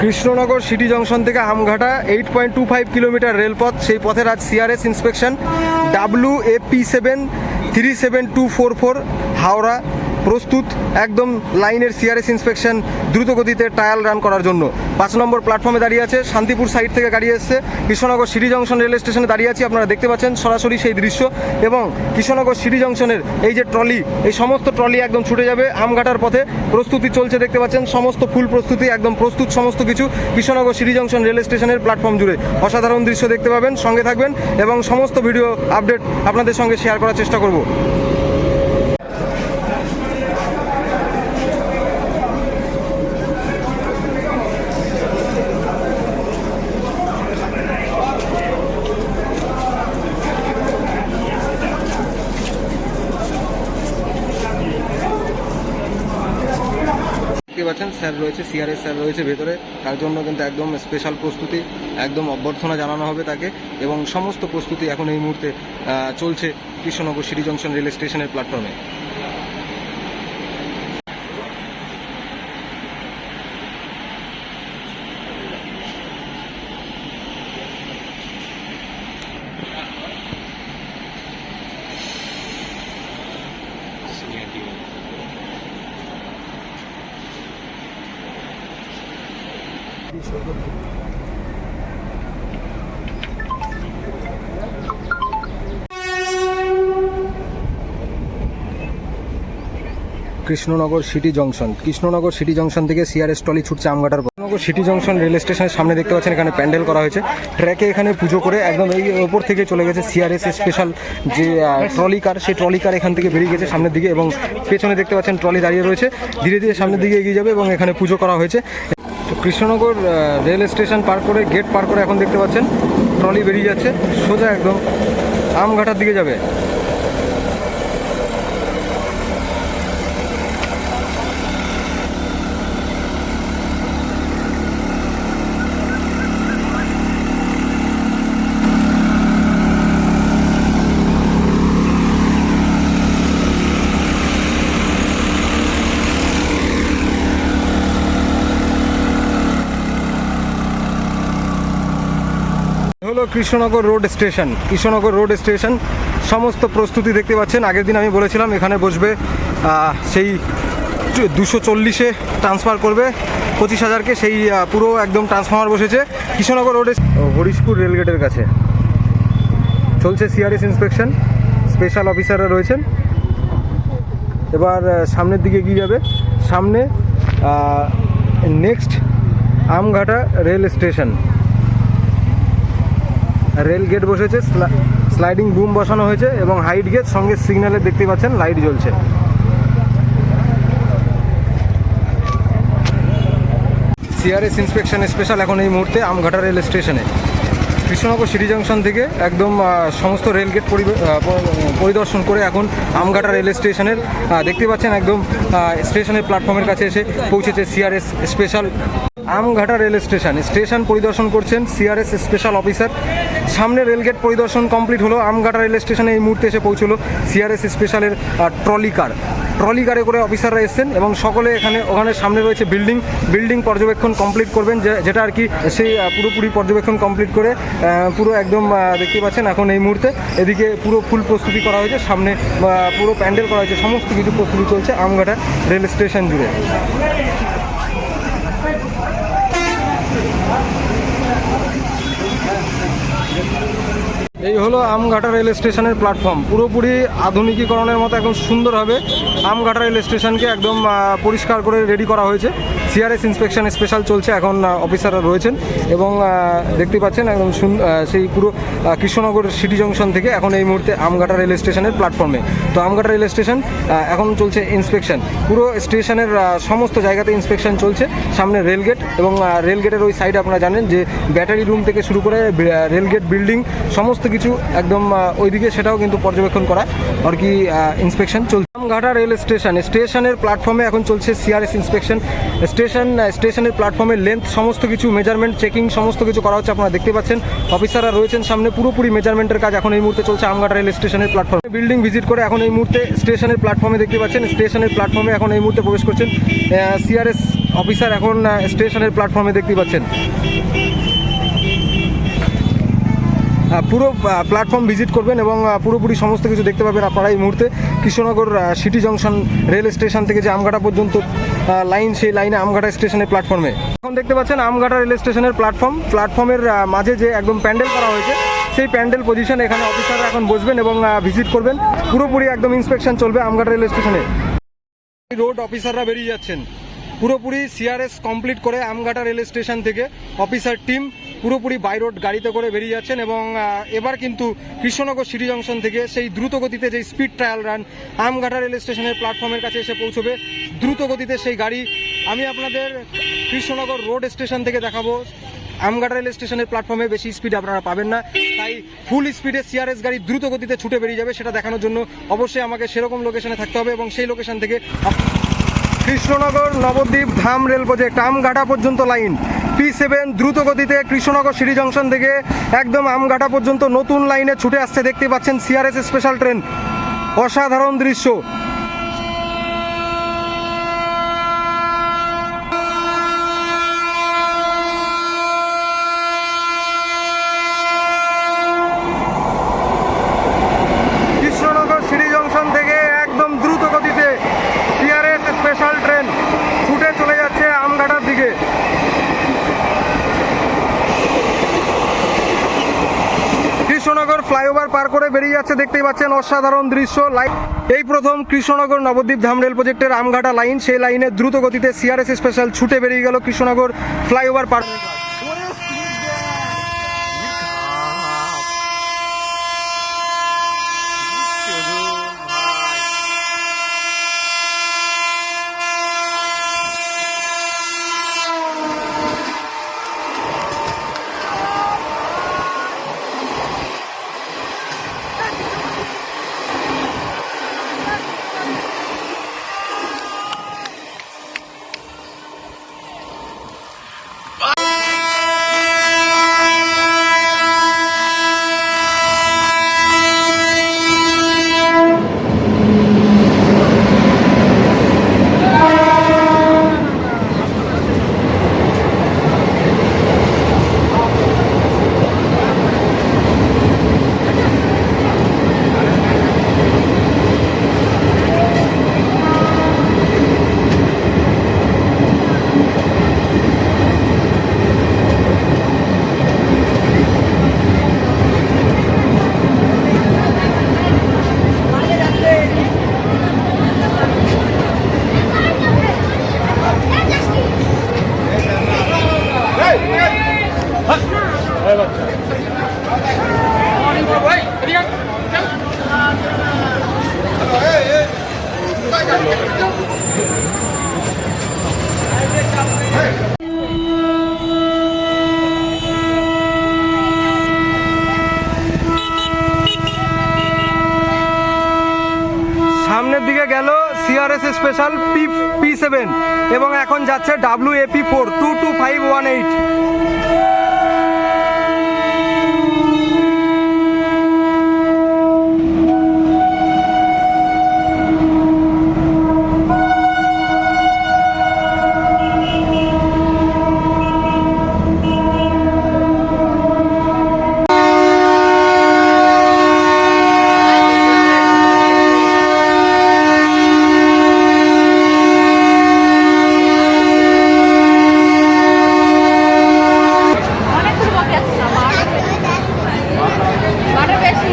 Krishnanagar city junction থেকে Amghata eight point two five kilometre রেলপথ। সেই পথের আজ CRS inspection W A P seven three seven two four four Howrah. প্রস্তুত একদম লাইনের সিআরএস ইন্সপেকশন দ্রুত গতিতে ট্রায়াল রান করার জন্য। পাঁচ নম্বর প্ল্যাটফর্মে দাঁড়িয়ে আছে, শান্তিপুর সাইড থেকে গাড়ি এসছে। কৃষ্ণনগর সিটি জংশন রেল স্টেশনে দাঁড়িয়ে আছি, আপনারা দেখতে পাচ্ছেন সরাসরি সেই দৃশ্য। এবং কৃষ্ণনগর সিটি জংশনের এই যে ট্রলি এই সমস্ত ট্রলি একদম ছুটে যাবে আমঘাটার পথে। প্রস্তুতি চলছে দেখতে পাচ্ছেন, সমস্ত ফুল প্রস্তুতি, একদম প্রস্তুত সমস্ত কিছু কৃষ্ণনগর সিটি জংশন রেল স্টেশনের প্ল্যাটফর্ম জুড়ে। অসাধারণ দৃশ্য দেখতে পাবেন, সঙ্গে থাকবেন এবং সমস্ত ভিডিও আপডেট আপনাদের সঙ্গে শেয়ার করার চেষ্টা করব। পাচ্ছেন স্যার রয়েছে সিআরএস স্যার রয়েছে ভেতরে। তার জন্য কিন্তু একদম স্পেশাল প্রস্তুতি, একদম অভ্যর্থনা জানানো হবে তাকে। এবং সমস্ত প্রস্তুতি এখন এই মুহূর্তে চলছে কৃষ্ণনগর সিটি জংশন রেল স্টেশনের প্ল্যাটফর্মে Krishnanagar city junction. Krishnanagar city junction থেকে সিআরএস টলি ছুটছে আমঘাটার। কৃষ্ণনগর সিটি জংশন রেল স্টেশনের সামনে দেখতে পাচ্ছেন এখানে প্যান্ডেল করা হয়েছে। ট্র্যাকে এখানে পুজো করে একদম এই ওপর থেকে চলে গেছে সিআরএস স্পেশাল যে ট্রলি কার, সেই ট্রলি কার এখান থেকে বেরিয়ে গেছে সামনের দিকে এবং পেছনে দেখতে পাচ্ছেন ট্রলি দাঁড়িয়ে রয়েছে। ধীরে ধীরে সামনের দিকে এগিয়ে যাবে এবং এখানে পুজো করা হয়েছে। কৃষ্ণনগর রেল স্টেশন পার করে গেট পার করে এখন দেখতে পাচ্ছেন ট্রলি বেরিয়ে যাচ্ছে। সোজা একদম আমঘাটার দিকে যাবে। হলো Krishnanagar road station. Krishnanagar road station, সমস্ত প্রস্তুতি দেখতে পাচ্ছেন। আগের দিন আমি বলেছিলাম এখানে বসবে সেই দুশো চল্লিশে ট্রান্সফার করবে, পঁচিশ হাজারকে সেই পুরো একদম ট্রান্সফার বসেছে। কৃষ্ণনগর রোডে হরিশপুর রেলগেটের কাছে। চলছে সিআরএস ইন্সপেকশন স্পেশাল অফিসাররা রয়েছেন। এবার সামনের দিকে এগিয়ে যাবে? সামনে next Amghata rail station. Rail gate বসেছে, স্লা- স্লাইডিং বুম বসানো হয়েছে এবং হাইট গেট সঙ্গে সিগন্যালে দেখতে পাচ্ছেন লাইট জ্বলছে। সিআরএস ইন্সপেকশন স্পেশাল এখন এই মুহূর্তে আমঘাটা রেল স্টেশনে। কৃষ্ণনগর সিটি জংশন থেকে একদম সমস্ত রেল গেট পরিবে- আহ, প- পরিদর্শন করে এখন আমঘাটা রেল স্টেশনের দেখতে পাচ্ছেন একদম স্টেশনের প্ল্যাটফর্মের কাছে এসে পৌঁছেছে CRS special Amghata rail station. Station পরিদর্শন করছেন সিআরএস স্পেশাল অফিসার সামনে রেলগেট পরিদর্শন কমপ্লিট হলো আমঘাটা রেল স্টেশনে এই মুহূর্তে এসে পৌঁছলো সিআরএস স্পেশালের ট্রলি কার ট্রলি গাড়ি করে অফিসাররা এসছেন এবং সকলে এখানে, ওখানে সামনে রয়েছে বিল্ডিং। বিল্ডিং পর্যবেক্ষণ কমপ্লিট করবেন। যেটা আর কি সেই পুরোপুরি পর্যবেক্ষণ কমপ্লিট করে পুরো একদম দেখতে পাচ্ছেন এখন এই মুহূর্তে। এদিকে পুরো ফুল প্রস্তুতি করা হয়েছে। সামনে পুরো প্যান্ডেল করা হয়েছে। সমস্ত কিছু প্রস্তুতি চলছে আমঘাটা রেল স্টেশন জুড়ে। এই হলো আমঘাটা রেল স্টেশনের প্ল্যাটফর্ম পুরোপুরি আধুনিকীকরণের মতো একদম সুন্দরভাবে আমঘাটা রেল স্টেশনকে একদম পরিষ্কার করে রেডি করা হয়েছে। সিআরএস ইন্সপেকশন স্পেশাল চলছে, এখন অফিসাররা রয়েছেন এবং দেখতে পাচ্ছেন একদম সেই পুরো কৃষ্ণনগর সিটি জংশন থেকে এখন এই মুহূর্তে আমঘাটা রেল স্টেশনের প্ল্যাটফর্মে তো আমঘাটা রেল স্টেশন এখন চলছে ইন্সপেকশন পুরো স্টেশনের সমস্ত জায়গাতে ইন্সপেকশন চলছে, সামনে রেলগেট এবং রেলগেটের ওই সাইডে আপনারা জানেন যে ব্যাটারি রুম থেকে শুরু করে রেলগেট বিল্ডিং সমস্ত কিছু একদম ওইদিকে সেটাও কিন্তু পর্যবেক্ষণ করা আর কি ইন্সপেকশন চলছে। আমঘাটা রেল স্টেশন, স্টেশনের প্ল্যাটফর্মে এখন চলছে সিআরএস ইন্সপেকশন স্টেশন স্টেশনের প্ল্যাটফর্মের লেন্থ সমস্ত কিছু মেজারমেন্ট চেকিং সমস্ত কিছু করা হচ্ছে আপনারা দেখতে পাচ্ছেন। অফিসাররা রয়েছেন সামনে, পুরোপুরি মেজারমেন্টের কাজ এখন এই মুহূর্তে চলছে আমঘাটা রেল স্টেশনের প্ল্যাটফর্মে বিল্ডিং ভিজিট করে এখন এই মুহূর্তে স্টেশনের প্ল্যাটফর্মে দেখতে পাচ্ছেন, স্টেশনের প্ল্যাটফর্মে এখন এই মুহূর্তে প্রবেশ করছেন সিআরএস অফিসার এখন স্টেশনের প্ল্যাটফর্মে দেখতে পাচ্ছেন। পুরো প্ল্যাটফর্ম ভিজিট করবেন এবং পুরোপুরি সমস্ত কিছু দেখতে পাবেন আপনারা এই মুহূর্তে। Krishnanagar city junction rail station থেকে যে আমঘাটা পর্যন্ত লাইন সেই লাইনে আমঘাটা স্টেশনের প্ল্যাটফর্মে এখন দেখতে পাচ্ছেন আমঘাটা রেল স্টেশনের প্ল্যাটফর্ম প্ল্যাটফর্মের মাঝে যে একদম প্যান্ডেল করা হয়েছে, সেই প্যান্ডেল পজিশন এখানে অফিসাররা এখন বসবেন এবং ভিজিট করবেন। পুরোপুরি একদম ইন্সপেকশন চলবে আমঘাটা রেল স্টেশনে রোড অফিসাররা বেরিয়ে যাচ্ছেন। পুরোপুরি সিআরএস কমপ্লিট করে আমঘাটা রেল স্টেশন থেকে অফিসার টিম পুরোপুরি বাই রোড গাড়িতে করে বেরিয়ে যাচ্ছেন এবং এবার কিন্তু কৃষ্ণনগর সিটি জংশন থেকে সেই দ্রুত গতিতে যে speed trial run Amghata rail স্টেশনের প্ল্যাটফর্মের কাছে এসে পৌঁছবে দ্রুত গতিতে সেই গাড়ি। আমি আপনাদের কৃষ্ণনগর রোড স্টেশন থেকে দেখাবো। আমঘাটা রেল স্টেশনের প্ল্যাটফর্মে বেশি স্পিড আপনারা পাবেন না। তাই ফুল স্পিডে সিআরএস গাড়ি দ্রুত গতিতে ছুটে বেরিয়ে যাবে সেটা দেখানোর জন্য অবশ্যই আমাকে সেরকম লোকেশনে থাকতে হবে এবং সেই লোকেশন থেকে কৃষ্ণনগর নবদ্বীপ ধাম রেল প্রজেক্ট আমঘাটা পর্যন্ত লাইন। পি সেভেন দ্রুত গতিতে কৃষ্ণনগর সিটি জংশন থেকে একদম আমঘাটা পর্যন্ত নতুন লাইনে ছুটে আসছে। দেখতে পাচ্ছেন সিআরএস স্পেশাল ট্রেন অসাধারণ দৃশ্য কৃষ্ণনগর সিটি জংশন থেকে একদম দ্রুত গতিতে সিআরএস স্পেশাল ট্রেন ছুটে চলে যাচ্ছে আমঘাটার দিকে কৃষ্ণনগর ফ্লাইওভার পার করে বেরিয়ে যাচ্ছে, দেখতেই পাচ্ছেন অসাধারণ দৃশ্য। লাইন এই প্রথম কৃষ্ণনগর নবদ্বীপ ধাম রেল প্রজেক্টের আমঘাটা লাইন। সেই লাইনে দ্রুত গতিতে সিআরএস স্পেশাল ছুটে বেরিয়ে গেল কৃষ্ণনগর ফ্লাইওভার পার সামনের দিকে গেল CRS special P P seven এবং এখন যাচ্ছে W A P four two two five one eight অনেকগুলো বাকি আছে না বারোটা বেশি